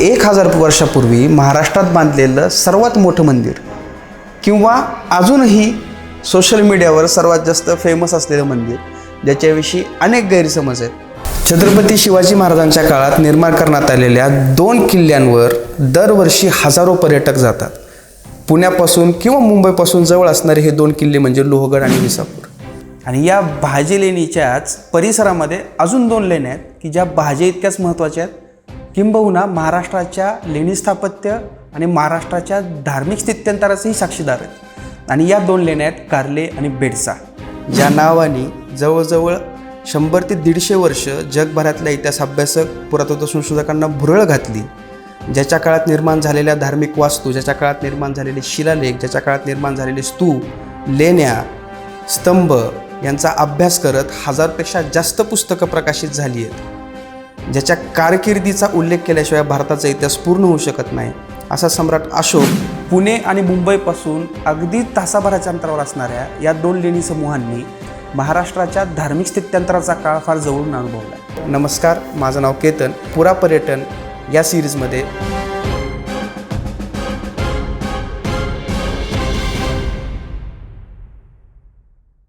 एक हजार वर्षापूर्वी महाराष्ट्रात बांधलेलं सर्वात मोठं मंदिर किंवा अजूनही सोशल मीडियावर सर्वात जास्त फेमस असलेलं मंदिर ज्याच्याविषयी अनेक गैरसमज आहेत. छत्रपती शिवाजी महाराजांच्या काळात निर्माण करण्यात आलेल्या दोन किल्ल्यांवर दरवर्षी हजारो पर्यटक जातात. पुण्यापासून किंवा मुंबईपासून जवळ असणारे हे दोन किल्ले म्हणजे लोहगड आणि विसापूर. आणि या भाजी लेणीच्याच परिसरामध्ये अजून दोन लेण्या आहेत की ज्या भाजे इतक्याच महत्त्वाच्या आहेत किंबहुना महाराष्ट्राच्या लेणी स्थापत्य आणि महाराष्ट्राच्या धार्मिक स्थित्यंतराचेही साक्षीदार आहेत. आणि या दोन लेण्या आहेत कार्ले आणि बेडसा. ज्या नावाने जवळजवळ शंभर ते दीडशे वर्ष जगभरातल्या इतिहास अभ्यासक पुरातत्व संशोधकांना भुरळ घातली. ज्याच्या काळात निर्माण झालेल्या धार्मिक वास्तू ज्याच्या काळात निर्माण झालेले शिलालेख ज्याच्या काळात निर्माण झालेले स्तूप लेण्या स्तंभ यांचा अभ्यास करत हजारपेक्षा जास्त पुस्तकं प्रकाशित झाली आहेत. ज्याच्या कारकिर्दीचा उल्लेख केल्याशिवाय भारताचा इतिहास पूर्ण होऊ शकत नाही असा सम्राट अशोक पुणे आणि मुंबईपासून अगदी तासाभराच्या अंतरावर असणाऱ्या या दोन लेणी समूहांनी महाराष्ट्राच्या धार्मिक स्थित्यंतराचा काळ फार जवळून अनुभवला. नमस्कार माझं नाव केतन पुरा पर्यटन या सिरीजमध्ये